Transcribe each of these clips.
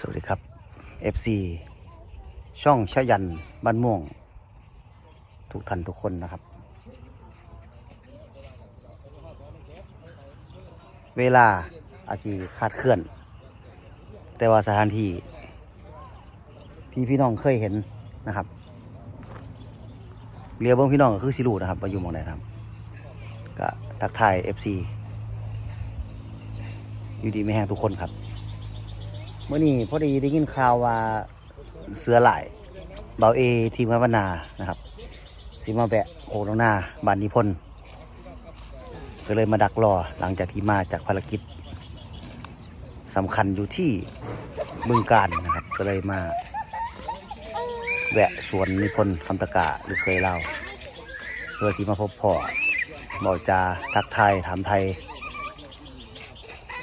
สวัสดีครับ FC ช่องชยันบ้านม่วง ทุกท่านทุกคนนะครับ เวลาอาจจะคาดเคลื่อน แต่ว่าสถานที่ที่พี่น้องเคยเห็นนะครับเรียกเบิ้งพี่น้องก็คือสิรูนะครับมาอยู่มองไหนครับ ก็ทักทาย FC อยู่ดีไม่แห้งทุกคนครับ เมื่อนี้พอดีได้ยินข่าวว่าเสือหลายเบาเอทีมงานบรรณานะครับสิมาแวะโคกน้องนาบานนิพนธ์ก็เลยมาดักรอหลังจากที่มาจากภารกิจสำคัญอยู่ที่บึงการนะครับ ก็เลยมา แวะสวนนิพนธ์คำตะกาหรือเคยเล่าเพื่อสิมาพบพ่อบอกจาทักไทยถามไทย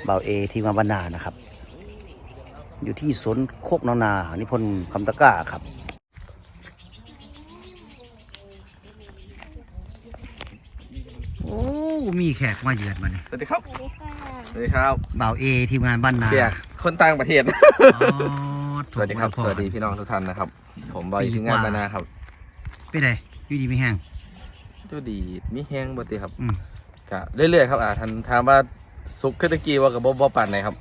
เบาเอทีมาบรรณานะครับ อยู่ที่สวนโคกนานานิพนธ์คำตะกร้าครับ โอ้มีแขกมาเยือนมาเนี่ยสวัสดีครับสวัสดีค่ะสวัสดีครับ บ่าวเอทีมงานบ้านนาเสียคนต่างประเทศ อ๋อสวัสดีครับพ่อสวัสดีพี่น้องทุกท่านนะครับ ผมบอยปีทีมงานกว่ามานาครับไปไหนอยู่ดีไม่แห้ง ดูดีมีแห้งบ่ติครับอืม กะเรื่อยๆครับอ่าท่านถามว่าสุกขึ้นตะกี้ว่ากับบ่บ่ปานไหนครับ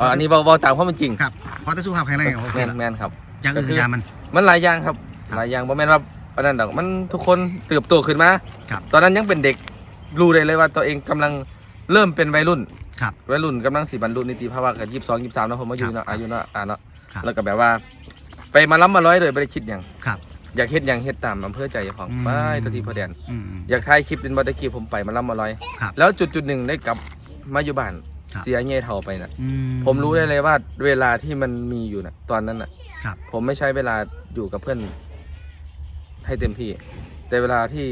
อ่าอันนี้บ่บ่ตามความเป็นจริงครับขอแต่สุขภาพแข็งแรงโอเคแม่นละแม่นครับ อย่างอื่นก็คืออยามัน มันหลายอย่างครับ ครับหลายอย่างบ่แม่นว่าอันนั้นดอกมันทุกคนเติบโตขึ้นมาครับ ตอนนั้นยังเป็นเด็กรู้ได้เลยว่าตัวเองกำลังเริ่มเป็นวัยรุ่น ครับ วัยรุ่นกำลังสิบรรลุนิติภาวะกับยี่สิบสองยี่สิบสามนะผมอายุครับเนาะอายุเนาะอ่าเนาะครับแล้วก็แบบว่า ไปมาล้ำมาร้อยเลยไม่ได้คิดอย่างครับอยากเฮ็ดอย่างเฮ็ดตามอำเภอใจของอืม ไปตัวที่พอแดน อืม อยากถ่ายคลิปเป็นบัตะกี้ผมไปมาล้ำมาร้อย ครับ แล้วจุดจุดหนึ่งได้กลับมาอยู่บ้านครับ เสียเงี้ยเท่าไปน่ะอืผมรู้ได้เลยว่าเวลาที่มันมีอยู่น่ะตอนนั้นน่ะ ครับ ผมไม่ใช้เวลาอยู่กับเพื่อน ให้เต็มที่ แต่เวลาที่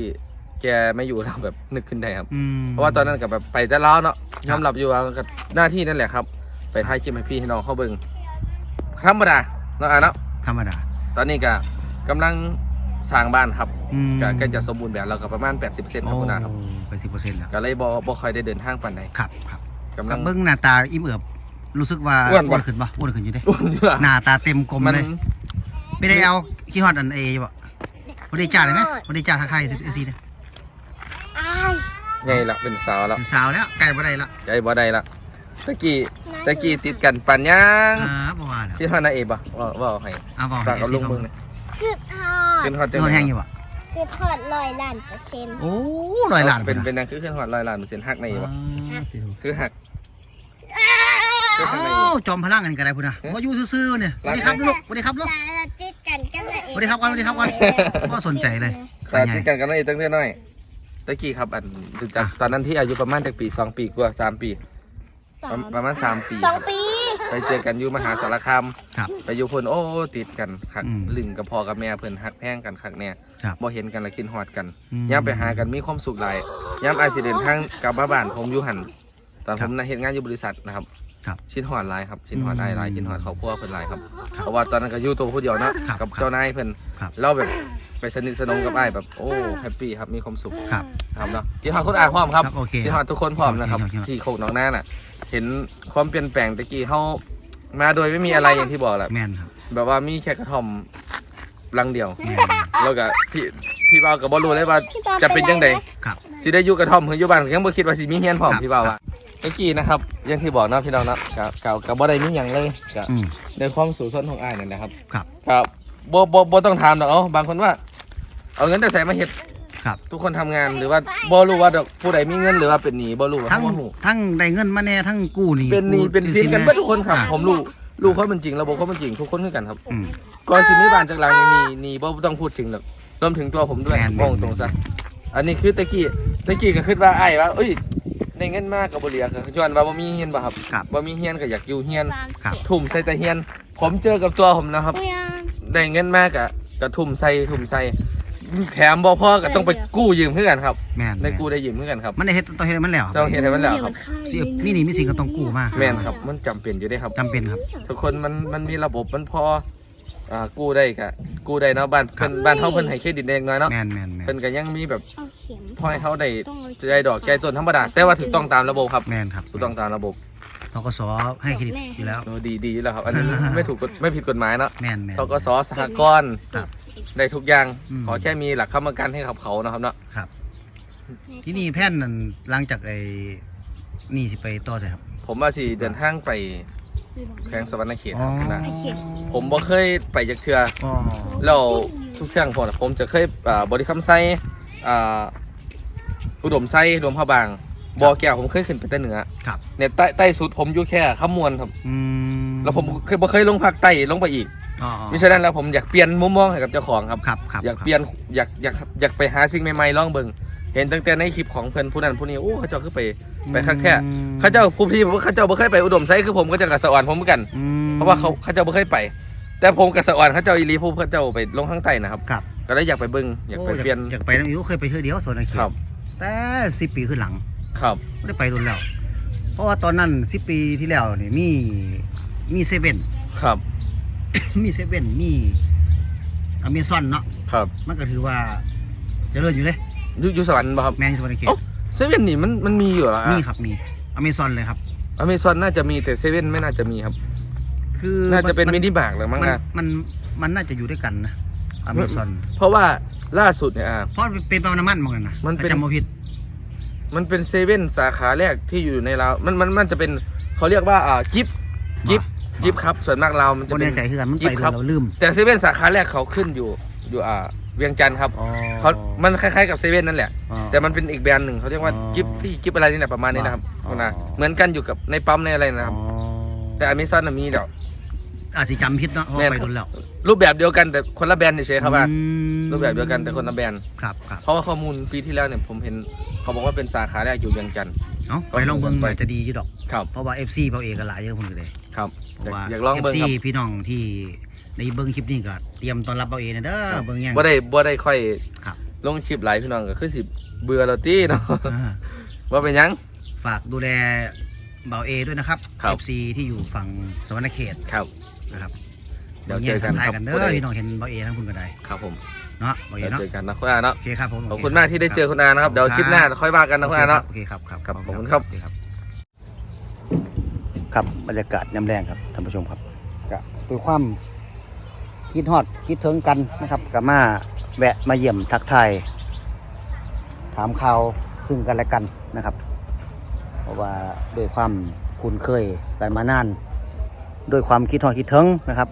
แกไม่อยู่เราแบบนึกขึ้นได้ครับ อืม เพราะว่าตอนนั้นกับแบบไปแต่แล้วเนาะครับยอมรับอยู่ว่าก็หน้าที่นั่นแหละครับ ไปถ่ายคลิปให้พี่ให้น้องเขาเบิ่งธรรมดาเนาะอะเนาะธรรมดาตอนนี้ก็กำลังสร้างบ้านครับอืมก็ก็จะสมบูรณ์แบบแล้วก็ประมาณ 80เซนครับคุณอาครับ โอ้ไปสิบเปอร์เซ็นต์แล้วก็เลยบ่บ่ค่อยได้เดินทางปานใด ครับครับ กำลักับง เบิ้งหน้าตาอิ่มเอิบรู้สึกว่าอ้วนปะ ขึ้นปะอ้วนขึ้นอยู่เด้อ้วนอยู่อะหน้าตาเต็มกลมมันเลยไม่ได้เอาขี้ฮอดอันเอบ่บ่ได้จ่าเลยไหมบ่ได้จ่าทักทายซีเด้อ้ายไงล่ะเป็นสาวแล้วเป็นสาวแล้วไก่บ่ได้ละใจบ่ได้ละตะกี้ตะกี้ติดกันปันยังอ่าบ่ว่าแล้วที่ฮอดนาเอบ่ว่าว่าให้เอาบอกฝากกับลุงเบิ่งนะคือทอดขึ้นฮอดจังนอนแห้งอยู่บ่คือทอดลอยล้านเปอร์เซ็นต์โอ้ร้อยล้านเป็นนะเป็นนั่นคือขึ้นฮอดร้อยล้านเปอร์เซ็นต์ฮักในบ่อ่าคือหักคื อข้างในเอ้าจอมพลังกันก็ได้พุ่นน่ะบ่อยู่ซื่อๆเนี่ยสวัสดีครับลูกสวัสดีครับลูกแต่ติดกันก็เลยสวัสดีครับก่อนสวัสดีครับก่อนบ่สนใจเลยแต่ติดกันกันน้อยตั้งแต่น้อยตะกี้ครับอันรู้จักอะ ตอนนั้นที่อายุประมาณจากปีสองปีกว่าสามปีสอประงประมาณสามปีสองปี ไปเจอกันอยู่มหาสารคามครับไปอยู่เพิ่นโอ้ติดกันคักอืมลึงกับพ่อกับแม่เพิ่นฮักแพงกันคักแน่ครับบ่เห็นกันและคิดฮอดกันอืมยามไปหากันมีความสุขหลายยามไอซิเดนทางกลับมาบ้านผมอยู่หันตอนครัผบมน่ะเฮ็ดงานอยู่บริษัทนะครับ ครับชินฮอดหลายครับชินฮอดอืมไอ้หลายชินฮอดครอบครัวเพิ่นหลายครับครับเพราะว่าตอนนั้นก็อยู่ตัวผู้เดียวเนาะครับกับเจ้านายเพิ่นครับเราแบบไปสนิทสนมกับไอ้ายแบบโอ้แฮปปี้ครับมีความสุขครับครับเนาะที่ฮอดคุณอาพร้อมครับครับโอเคที่ฮอดทุกคนพร้อมนะครับโอเคโอเคที่โคกหนองนาน่ะ เห็นความเปลี่ยนแปลงตะกี้เฮามาโดยไม่มีอะไรอย่างที่บอกแหละแม่นครับแบบว่ามีแค่กระท่อมรังเดียว แม่นแล้วก็พี่พี่เบาก็บ่รู้เลยว่าจะเป็นจังไดครับ สิได้อยู่กระท่อมหรืออยู่บ้านก็ยังบ่คิดว่าสิมีเฮียนพร้อมครับ พี่เบาว่า ตะกี้นะครับอย่างที่บอกเนาะพี่น้องเนาะก็ก็ก็บ่ได้มีหยังเลยก็อืม ในความสูงส้นของอ้ายนั่นแหละครับครับ ครับบ่บ่บ่ต้องถามดอกเอาบางคนว่า เอาเงินแต่ใส่มาเฮ็ดครับ ทุกคนทำงานหรือว่าบ่รู้ว่าดอกผู้ใดมีเงินหรือว่าเป็นหนี้บ่รู้ว่าทั้งเขาบ่รู้ทั้งได้เงินมาแน่ทั้งกู้หนี่เป็นหนี้เป็นสินกันแเบิดทุกคนครับอ่าผมรู้รู้เขาเป็นจริงระบบเขาเป็นจริงทุกคนคือกันครับ อืม ก่อนสิมีบ้านจากหลังนี่หนี้หนี้บ่ต้องพูดถึงหรอกรวมถึงตัวผมด้วยแม่นมองตรงซะอันนี้คือตะกี้ตะกี้ก็คิดว่าอ้ายว่าเอ้ย ได้เงินมากก็บ่เหลือก็ย้อนว่าบ่มีเฮียนบ่ครับครับ บ่มีเฮียนก็อยากอยู่เฮียน ครับ ทุ่มใส่แต่เฮียน ผมเจอกับตัวผมนะครับเมียได้เงินมากอะกระทุ่มใส่ทุ่มใส่แถมบ่พ่อก็ต้องไปกู้ยืมเพื่อกันครับ แม่นได้กู้ได้ยืมเพื่อกันครับ มันได้เฮ็ดต้องเฮ็ดให้มันแล้วเจ้าเฮ็ดให้มันแล้วครับ สิมีหนี่มีสินก็ต้องกู้มา แม่นครับ มันจำเป็นอยู่ได้ครับ จำเป็นครับ ทุกคนมันมันมีระบบมันพอ อ่ากู้ได้กะกู้ได้เนาะบ้านครัเพิ่บนบ้านเฮาเพิ่นให้เครดิตเล็กน้อยเนาะแม่นแม่นแม่นเพิ่นก็ยังมีแบบเอาเข็มพอให้เฮาได้ต้องเอาเข็มได้ดอกแก้ต้นธรรมดาแต่ว่าถูกต้องตามระบบครับแม่นครับถูกต้องตามระบบทกสให้เครดิตอยู่แล้ว โอ้ดีดีอยู่แล้วครับ อันนี้ไม่ถูกกฎไม่ผิดกฎหมายเนาะแม่นแม่นทกสสหกรณ์ครับได้ทุกอย่าง อืม ขอแค่มีหลักค้ำประกันให้กับเขานะครับเนาะครับ ที่นี่แพ่นนั่นหลังจากไอ้นี่สิไปต่อใช่ครับผมว่าสิเดินทางไป แข้งสวรรณเขตครับนะโอเคผมบ่เคยไปจากเทืออ๋อแล้วทุกเที่ยงผมผมจะเคยอ่าบริคำไซอ่าอุดมไซรวมพระบางบ่อแก้วผมเคยขึ้นไปแต่เหนือครับเนี่ยใต้ใต้สุดผมอยู่แค่ขมวนครับ อืมแล้วผมเคยบ่เคยลงภาคใต้ลงไปอีกอ๋อมิฉะนั้นแล้วผมอยากเปลี่ยนมุมมองให้กับเจ้าของครับ ครับครับอยากเปลี่ยนอยากอยากอยากไปหาสิ่งใหม่ๆลองเบิ่ง เห็นตั้งแต่ในคลิปของเพื่อนผู้นั้นผู้นี้โอ้เขาเจ้าคือไปไปคักแค่เขาเจ้าผู้พี่เขาเจ้าบ่เคยไปอุดมไซคือผมก็จะกับสะอ่อนผมเหมือนกันอืมเพราะว่าเขาเขาเจ้าบ่เคยไป แต่ผมกับสะอ่อนเขาเจ้าอีหลีผู้เขาเจ้าไปลงข้างใต้นะครับ ครับ ก็เลยอยากไปเบิ่งอยากไปโเปลี่ยนอยากไปน้ำอิวเคยไปเที่ยวเดียวส่วนไอ้เขตครับแต่สิปีขึ้นหลัง ครับไม่ได้ไปรุนแล้ว เพราะว่าตอนนั้นสิปีที่แล้วนี่มีมีเซเว่นครับ มีเซเว่นมีอเมซอนเนาะครับ มันก็ถือว่าเจริญอยู่เลย อยู่อยู่สวรรค์ป่ะครับแมนสวรรค์เขตเอ้าเซเว่นนี่มันมันมีอยู่เหรอฮะมีครับมีอเมซอนเลยครับอเมซอนน่าจะมีแต่เซเว่นไม่น่าจะมีครับ คือน่าจะเป็นมิมันิมาร์กหรือมั้งมันนะมันมันน่าจะอยู่ด้วยกันนะอเมซอนเพราะว่าล่าสุดเนี่ยอ่าเพราะมันเป็นปั๊มน้ำมันเหมือนกันนะมันเป็นถ้าจำไม่ผิดมันเป็นเซเว่นสาขาแรกที่อยู่ในลาวมันมันมันจะเป็นเขาเรียกว่าอ่ากิฟกิฟกิฟครับส่วนมากเราวมันคจะนเป็แน่นใจคือกันมันกิ๊ไปบโดครับนเราลืมแต่เซเว่นสาขาแรกเขาขึ้นอยู่อยู่อ่า เวียงจันทร์ครับอ๋อ เขามันคล้ายๆกับเซเว่นนั่นแหละ อ๋อ แต่มันเป็นอีกแบรนด์หนึ่งเขาเรียกว่าอ๋อกิฟฟี่กิฟอะไรนี่แหละประมาณนี้นะครับอ๋อนะเหมือนกันอยู่กับในปั๊มในอะไรนะครับ อ๋อแต่อเมซอนมีเดี๋ยวอาจสิจำผิดเนาะเพราะแม่นไปโดนแล้วรูปแบบเดียวกันแต่คนละแบรนด์เฉยๆครับว่า อืมรูปแบบเดียวกันแต่คนละแบรนด์ ครับครับเพราะว่าข้อมูลปีที่แล้วเนี่ยผมเห็นเขาบอกว่าเป็นสาขาแรกอยู่เวียงจันทร์เอ้าไปลองเบิ่งไปหน่อยจะดีอยู่ดอก ครับ เพราะว่า FC เบาเอกก็หลายเยอะคนเลย ครับ เพราะว่าอยากลองเบิ่ง FC ครับ พี่น้องที่ ในเบิ่งคลิปนี้ก็เตรียมต้อนรับเบาเอกนะเด้อเบิ่งยัง บ่ได้บ่ได้ค่อยครับ ลงคลิปหลายพี่น้องก็คือสิเบื่อเราตี้เนาะอ่าว่าเป็นหยัง ฝากดูแลเบาเอด้วยนะครับ ครับ FC ที่อยู่ฝั่งสวรรณเขตครับ นะครับเดี๋ยวเจอกันบิ่งแย่งครับกันเด้ผู้ใดอพี่น้องเห็นเบาเอทั้งคุณก็ได้ครับผมเนาะเบาเอเดี๋ยวเนาะเจอกันนะคุณอาเนาะโอเคครับผมขอบคุณมากที่ได้เจอคุณอานะครับเดี๋ยวคลิปหน้าค่อยว่ากันนะคุณอาเนาะ โอเคครับครับครับขอบคุณครับ โเครับครับบรรยากาศยามแรงครับท่านผู้ชมครับก็ด้วยความ คิดฮอดคิดถึงกันนะครับกับมาแวะมาเยี่ยมทักทายถามข่าวซึ่งกันและกันนะครับ เพราะว่าด้วยความคุ้นเคยกันมานานด้วยความคิดฮอดคิดถึงนะครับ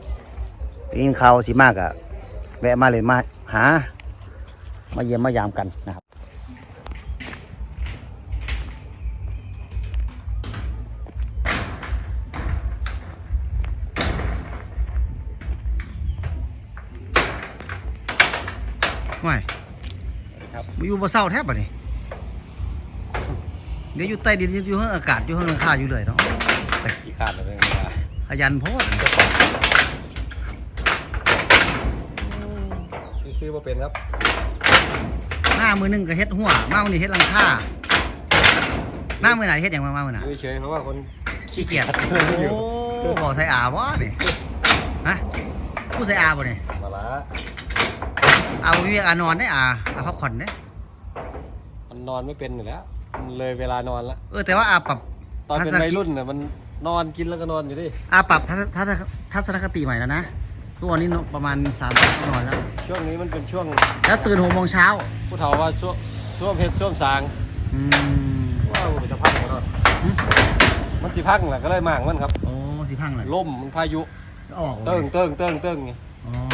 ยินข่าวสิมากอะแวะมาเลยมาหา มาเยี่ยมมายามกันนะครับ ไม่ครับอยู่บ่เศร้าแทบอะนี่เดี๋ยวอยู่ใต้ดินอยู่ข้างอากาศอยู่ข้างหลังคาอยู่เลยเนาะอีกขาดเลยขยันโพดซื้อมาเป็นครับ หน้ามือหนึงก็เฮ็ดหัวมามือนี้เฮ็ดหลังคาหน้ามือไหนเฮ็ดอย่างมามามือไหนอยู่เฉยๆเพราะว่าคนขี้เกียจโอ้บอกใส่อาบ่นี่ฮะผู้ใส่อาบ่นี่มาละ อาบ่มีเวลานอนได้อาอาพักผ่อนได้มันนอนไม่เป็นอยู่แล้วมันเลยเวลานอนละเออแต่ว่าอาปรับ ตอนเป็นทัศนวัยรุ่นเนี่ยมันนอนกินแล้วก็นอนอยู่ดิอาปรับทัศทัศทัศนคติใหม่แล้วนะทุกวันนี้ประมาณสามทุ่มนอนแล้ว ช่วงนี้มันเป็นช่วงแล้วตื่นหกโมงเช้าผู้เฒ่าว่าช่วงช่วงเพชรช่วงสางอืมว้าวมันจะพังแล้วเนาะหึมันสิพังแหละก็เลยมางมันครับ โอ้สิพังเลยล่มมันพายุออกเลยเติ้งเติ้งเติ้งเติ้งไงอ๋อมัน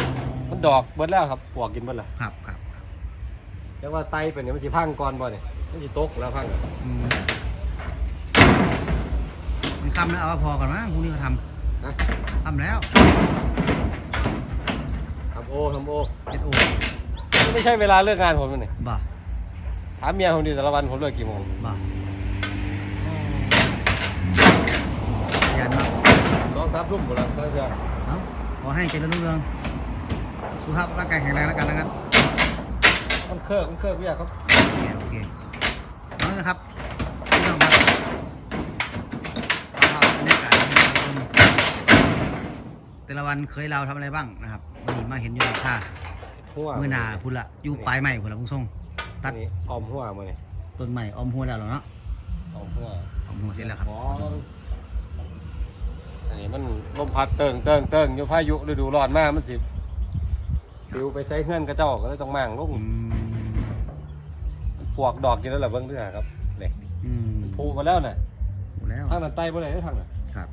ดอกเบิดแล้วครับปวกกินเบิดแล้วครับครับเรียกว่าไตเป็นเนี่ยมันสิพังก่อนบ่เนี่ยมันสิตกแล้วพังอืมมันคำแล้วเอาพอก่อนมั้งพรุ่งนี้ก็ทนะำทำแล้วทำโอทำโอเป็นโอ้มันไม่ใช่เวลาเลิกงานผมนี่บ่าถามเมียผมดิแต่ละวันผมเลิกกี่โมงบ่าขยันมากสองสามทุ่มหมดแล้วก็เลยเอ้าขอให้เจริญรุ่งเรือง สุขภาพร่างกายแข็งแรงแล้วกันนะครับมันเครื่องมันเครื่องพี่อยากครับโอเคโอเคเอาละครับพี่น้องครับเอาบรรยากาศให้ท่านผู้ชมแต่ละวันเคยเราทำอะไรบ้างนะครับวันนี้มาเห็นอยู่ในท่าหัวมือหนาพุ่นละอยู่ปลายใหม่พุ่นละพุ่งส่งตัดนี่ออมหัวมาเนี่ยต้นใหม่ออมหัวแล้วเหรอเนาะออมหัวออมหัวเสร็จแล้วครับอ๋อลมพัดเติงเติงเติงอยู่พายุฤดูร้อนมากมันสิ ปลิวไปใส่เฮือนกระเจ้าก็เลยต้องมั่งลงอืมปวกดอกกินแล้วล่ะเบิ่งเด้อครับนี่อืมผูมาแล้วน่ะหมดแล้วทางนั้นไตบ่ได้เด้อทางนั้นครับ